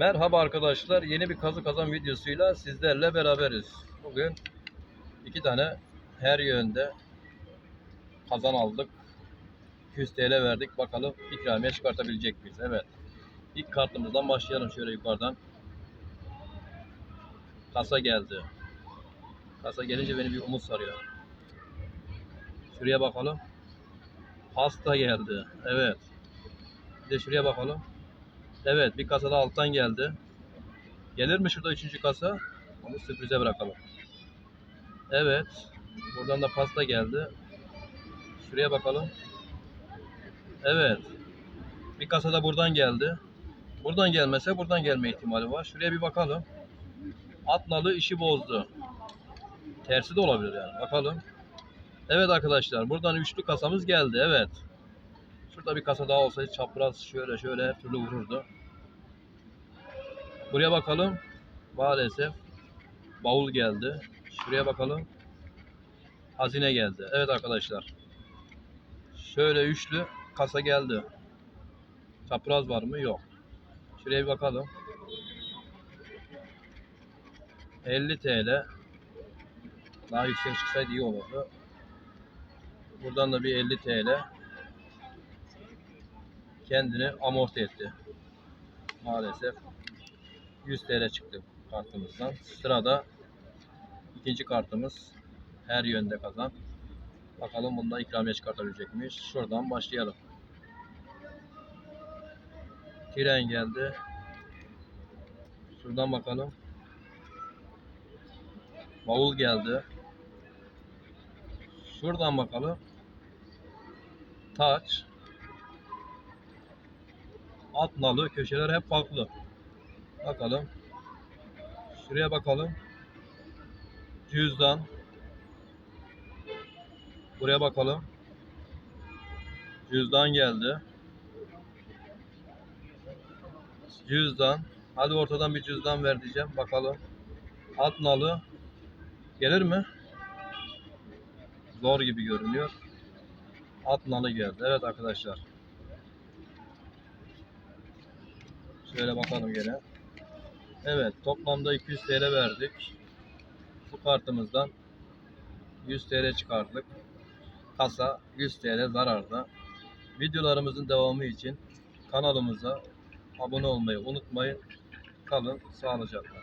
Merhaba arkadaşlar. Yeni bir kazı kazan videosuyla sizlerle beraberiz. Bugün iki tane her yönde kazan aldık. 200 TL verdik. Bakalım ikramiye çıkartabilecek miyiz? Evet. İlk kartımızdan başlayalım şöyle yukarıdan. Kasa geldi. Kasa gelince beni bir umut sarıyor. Şuraya bakalım. Pasta geldi. Evet. Bir de şuraya bakalım. Evet bir kasada alttan geldi. Gelir mi şurada üçüncü kasa? Onu sürprize bırakalım. Evet. Buradan da pasta geldi. Şuraya bakalım. Evet. Bir kasada buradan geldi. Buradan gelmese buradan gelme ihtimali var. Şuraya bir bakalım. Atnalı işi bozdu. Tersi de olabilir yani. Bakalım. Evet arkadaşlar buradan üçlü kasamız geldi. Evet. Şurada bir kasa daha olsaydı çapraz şöyle şöyle her türlü vururdu. Buraya bakalım. Maalesef bavul geldi. Şuraya bakalım. Hazine geldi. Evet arkadaşlar. Şöyle üçlü kasa geldi. Çapraz var mı? Yok. Şuraya bir bakalım. 50 TL. Daha yüksek çıksaydı iyi olurdu. Buradan da bir 50 TL kendini amorti etti. Maalesef 100 TL çıktı kartımızdan. Sırada ikinci kartımız her yönde kazan. Bakalım bunda ikramiye çıkartabilecek miyiz? Şuradan başlayalım. Tren geldi. Şuradan bakalım. Bavul geldi. Şuradan bakalım. Taç. At nalı köşeler hep farklı. Bakalım. Şuraya bakalım. Cüzdan. Buraya bakalım. Cüzdan geldi. Cüzdan. Hadi ortadan bir cüzdan ver diyeceğim. Bakalım. At nalı. Gelir mi? Zor gibi görünüyor. At nalı geldi. Evet arkadaşlar. Şöyle bakalım gene. Evet toplamda 200 TL verdik. Bu kartımızdan 100 TL çıkardık. Kasa 100 TL zararda. Videolarımızın devamı için kanalımıza abone olmayı unutmayın. Kalın sağlıcakla.